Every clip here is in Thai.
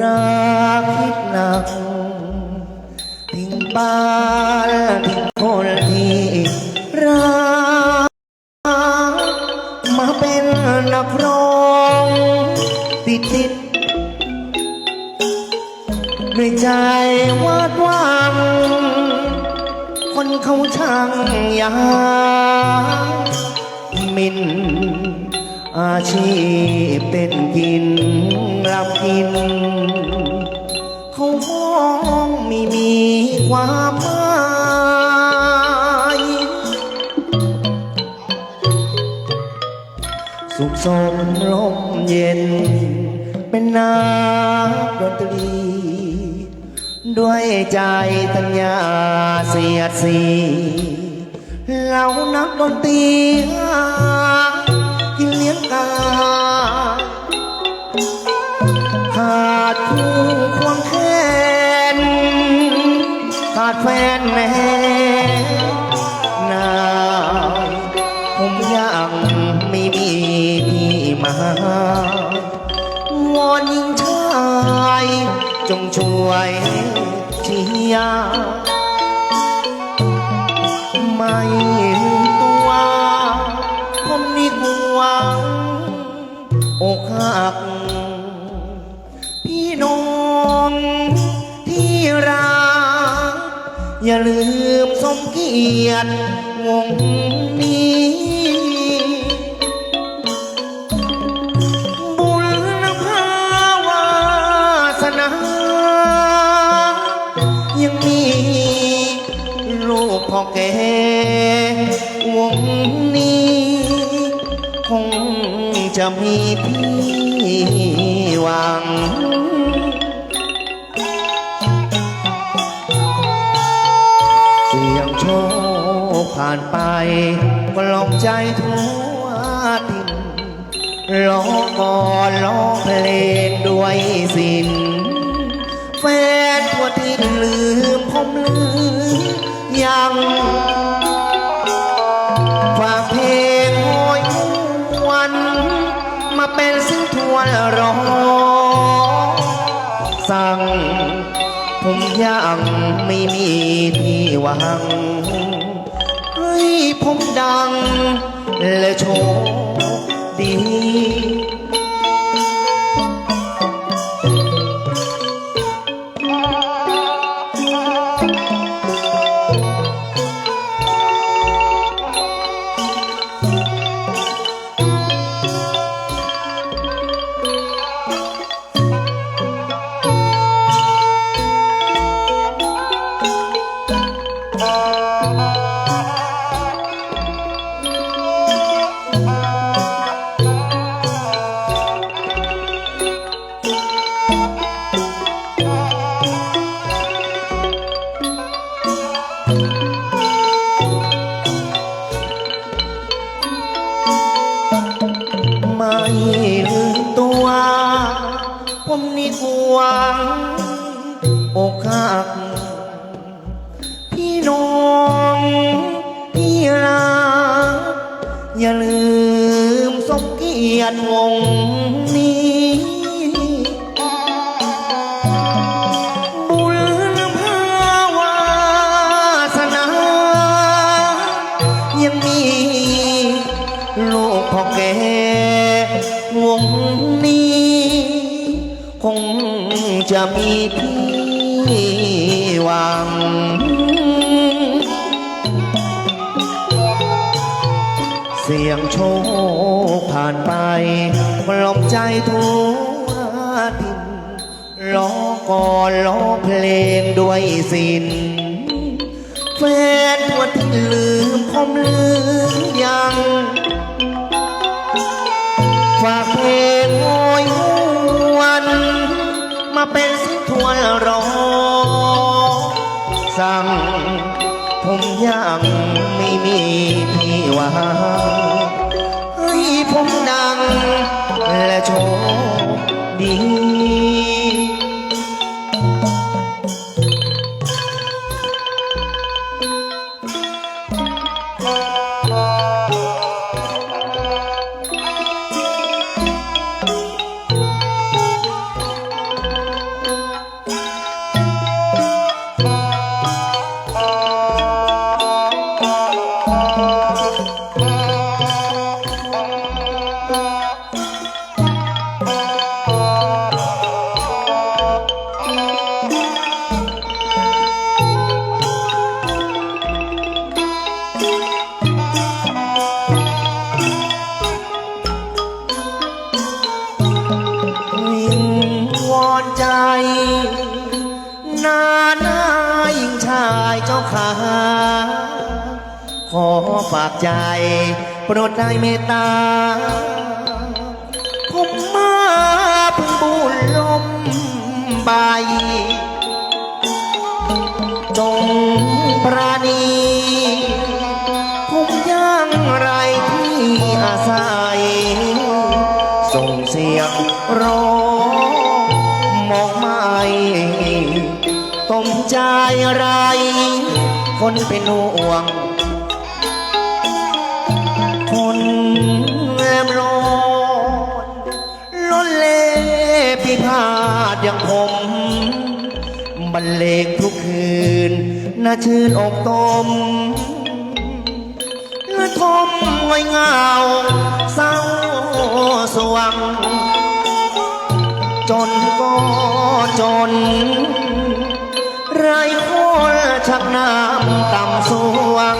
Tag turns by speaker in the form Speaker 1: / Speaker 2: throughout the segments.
Speaker 1: ราคิดหนักทิ้งบ้าน ความหมายสุขสมลมเย็น เป็นนักดนตรี ด้วยใจตัญญาเสียดสีเรานักดนตรี แฟนแม่นายผมยังไม่มีที่มาวอนยิงชาย จงช่วยเชียร์ไม่ตัวผมนี่หวงอกหัก อย่าลืมสมเกียรติวงนี้ บุญภาวาสนา ยังมีลูกพ่อแก่วงนี้ คงจะมีพี่หวังานไปก็ลองใจทั่วทินร้องก่อนร้องเพลงด้วยสินแฟนทั่วทินลืมผมลืมยังฝากเพลงโอยหวนมาเป็นสิ่งทวนร้องสั่งผมยังไม่มีที่หวัง ผมดังและโชคดี วงอกหักพี่น้องที่รักอย่าลืมสมเกียรติวงนี้ บุญภาวาสนา ยังมีลูกพ่อแก่วงนี้คง จะมีพี่หวัง เสียงโชคผ่านไปปลอบใจทั่วทินร้องก่อนร้องเพลงด้วยสินแฟนทั่วที่ลืมผมลืมยัง มาเป็นสิทวนรอ สั่ง ผมยังไม่มีที่วางให้ผมดังและโชคากใจ โปรดได้เมตตา ผมมาเพิ่งบุญลมใบจงปราณีผมยังไรที่อาศัย ส่งเสียงร้องมองไม่ต้มใจไร คนเป็นห่วง รรเลงทุกคืน น่าชื่นอกตมและทมไว้เงาเศร้าสว่างจนก็จน ไรคนชักน้ำต่ำสวง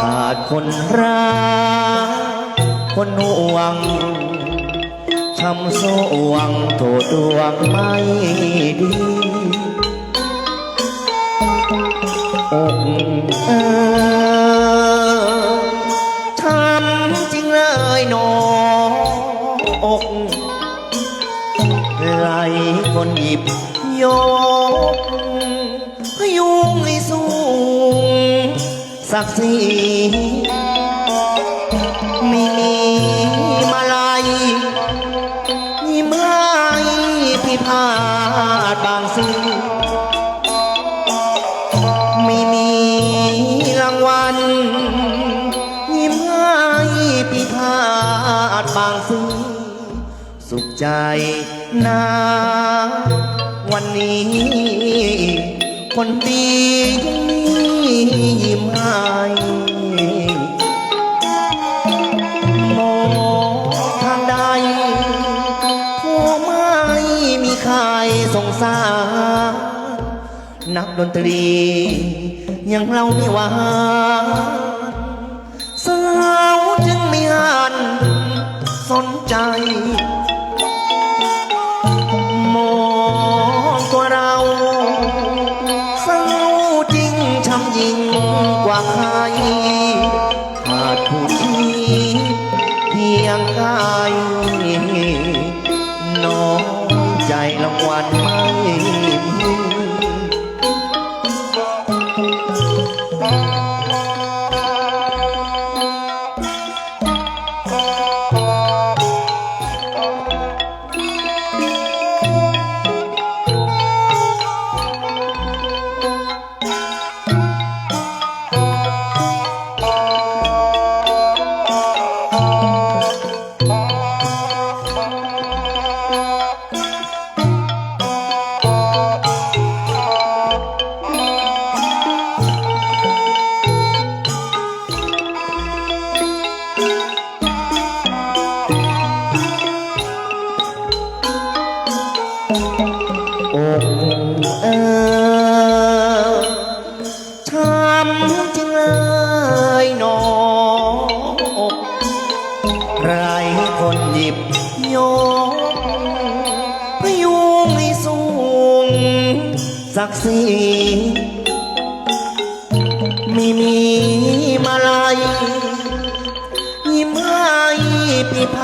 Speaker 1: ขาดคนรักคนห่วงช้ำสวงโทษดวงไม่ดี เออทำจริงเลยหนออกไหลคนหยิบยกพยุงให้สูงศักดิ์ศรี บางซื่อสุขใจนะวันนี้ คนดียังมียิ้มให้มองทางใดผู้ไม่มีใครสงสารนักดนตรี ยังเราไม่หวา สนใจ มองตัวเราสู้จริงช้ำยิ่งกว่าใคร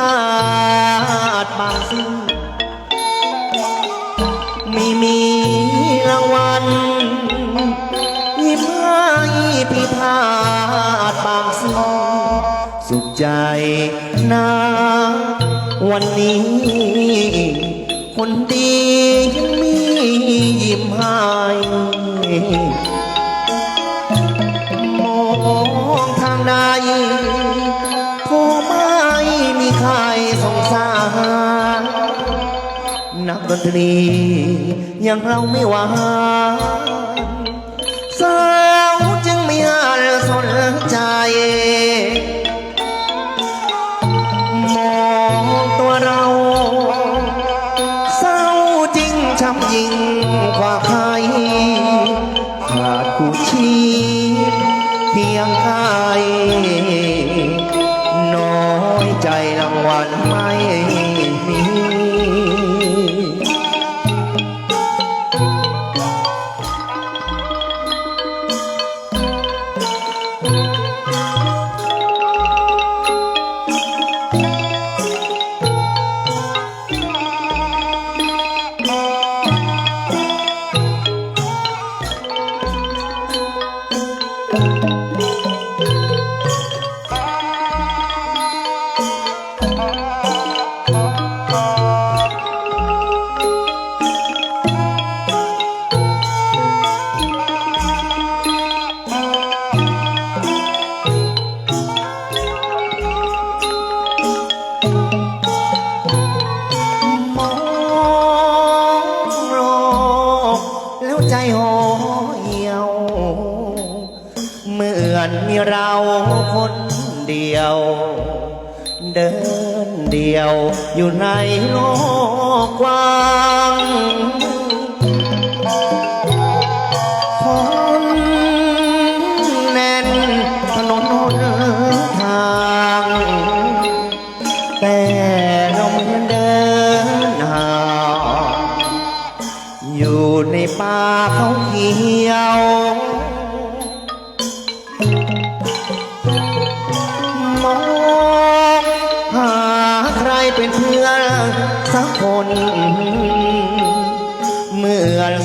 Speaker 1: พี่พาดบางซื่อรางวัลยิ้มให้พี่พาดบางสิ่งสุขใจนะวันนี้ คนดียังมียิ้มให้มองทางใด ดนตรียังเราไม่หวานสาวจึงไม่อาจสนใจ คนแน่นถนนหนทาง แต่เราเหมือนเดินห่างอยู่ในป่าเขาเขียวมองหาใครเป็นเพื่อนสักคน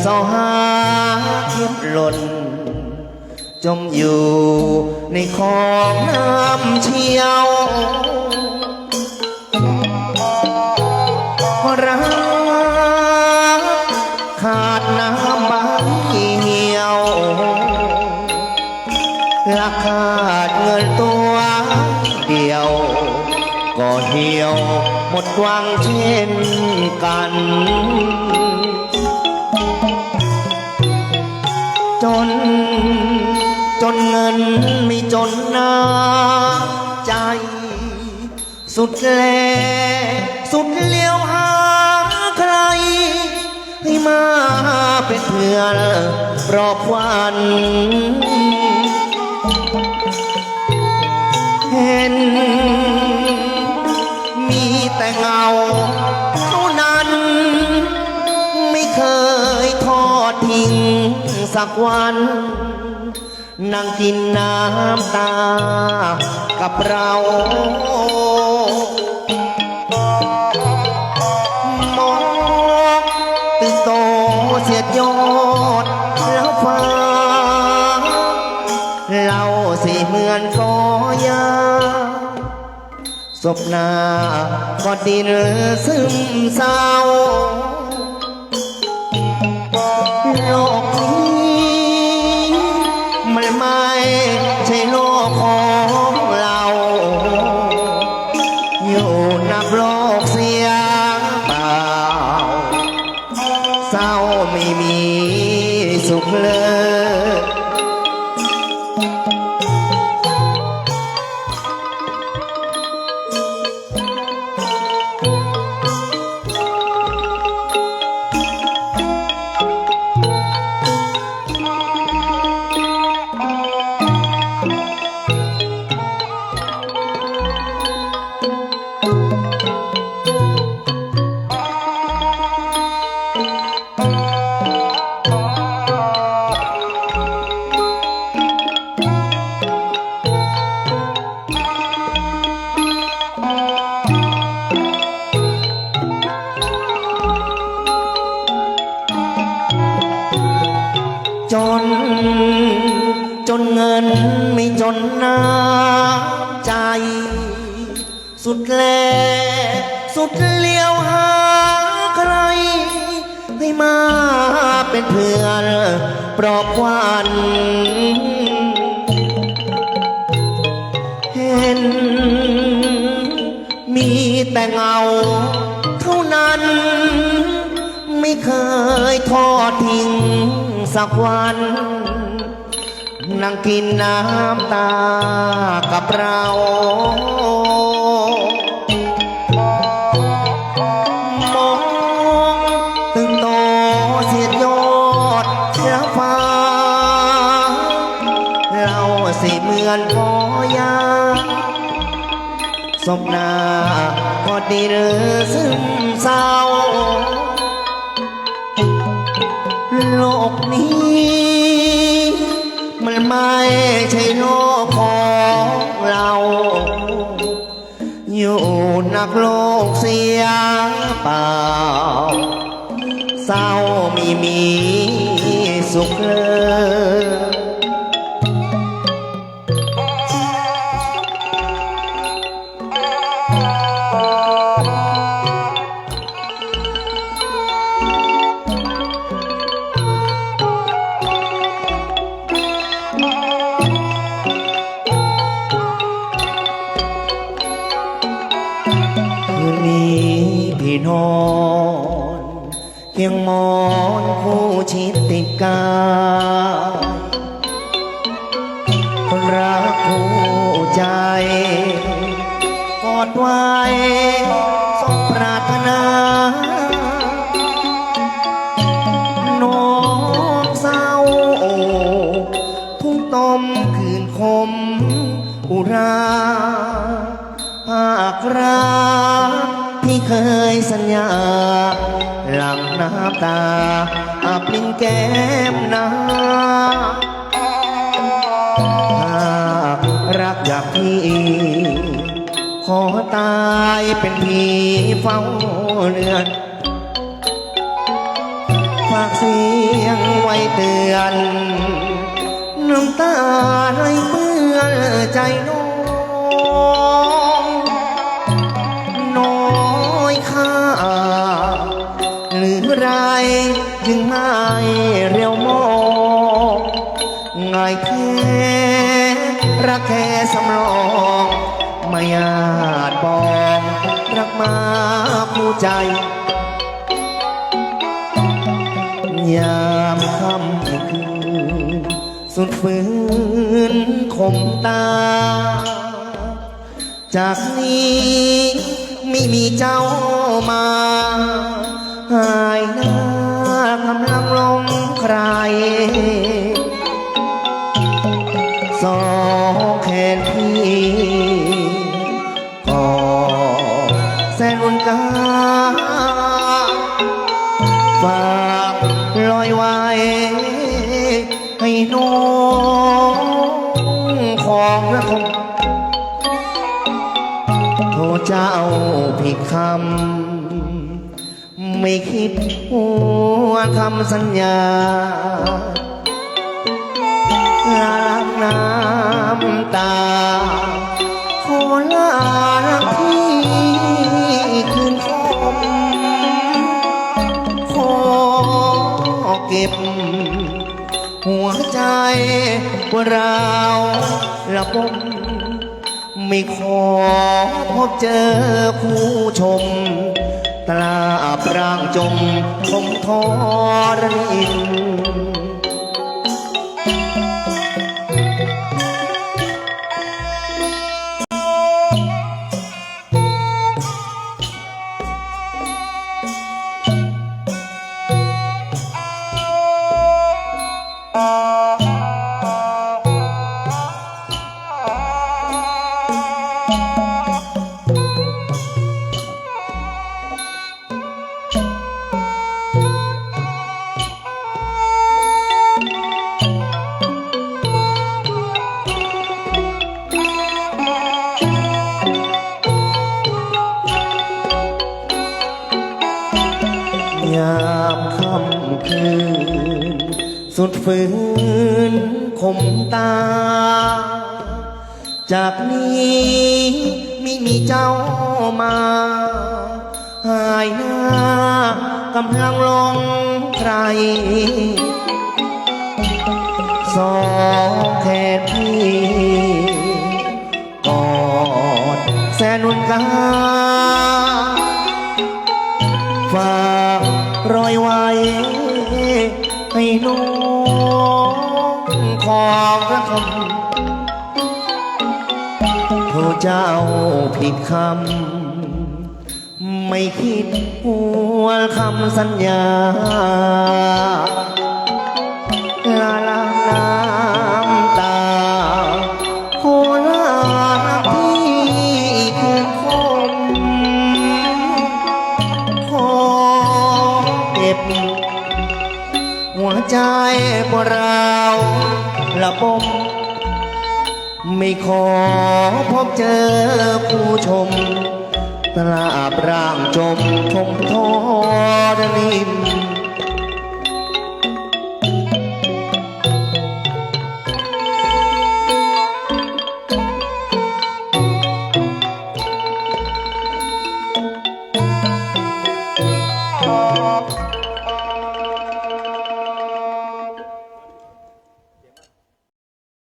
Speaker 1: มื่อสอหาเทียบหล่น จมอยู่ในคลองน้ำเชี่ยวรักขาดน้ำบางเหี่ยวและขาดเงินตัวเดียว ก็เหี่ยวหมดหวังเช่นกัน เงินไม่จนหน้าใจ สุดแลสุดเลี้ยวหาใคร ให้มาเป็นเพื่อนรอบวันเห็น มีแต่เงาเท่านั้น ไม่เคยทอดทิ้งสักวัน นั่งกินน้ำตา กับเรามองตึกโตเสียดยอดแล้วฟ้า เราสิเหมือนกอยาศพหน้าก็ดินซึมเศร้า สุดแลสุดเลี้ยวหาใคร ให้มาเป็นเพื่อนปลอบควันเห็น มีแต่เงา เท่านั้น ไม่เคยทอดทิ้งสักวันนั่งกินน้ำตากับเรา สบนาพอดีหรือซึมเศร้า โลกนี้ มันไม่ใช่โลกของเรา อยู่นักโลกเสียเปล่า เศร้าไม่มีสุขเลย อนเคียงมอนคู่ชิดติดกายคนรักคู่ใจกอดไว้ สัญญา หลังน้ำตาอาบลิ้นแก้มนาหากรักอยากพี่ ขอตายเป็นผีเฝ้าเรือนฝากเสียงไว้เตือน น้ำตาไหลเมื่อใจน้ จึงไม่เรียวมองไงแค่รักแค่สำรองไม่อาจบอกรักมาผู้ใจ ยามค่ำคืนสุดฝืนคมตา จากนี้ไม่มีเจ้ามา หายหน้า รสองแขนพี่ก็แสนรุนกาฝากลอยไว้ ให้น้องของระคมโทษเจ้าผิดคำ ไม่คิดหัวคำสัญญาลาลักน้ำตาขอลารักที่คืนคมขอเก็บ หัวใจว่าเราละบมไม่ขอพบเจอคู่ชม ตลาปรางจมคงทรนิน ฝืนคมตา จากนี้ไม่มีเจ้ามา หายหน้ากำลังลงใคร สองแขนพี่กอดแสนนุนกา เจ้าผิดคำ ไม่คิดหัวคำสัญญา ลาลาน้ำตาโคลาที่คืนคมขอเก็บ หัวใจพวกเราละบม ไม่ขอพบเจอผู้ชมตราบร่างจมทมทอดนิ่ม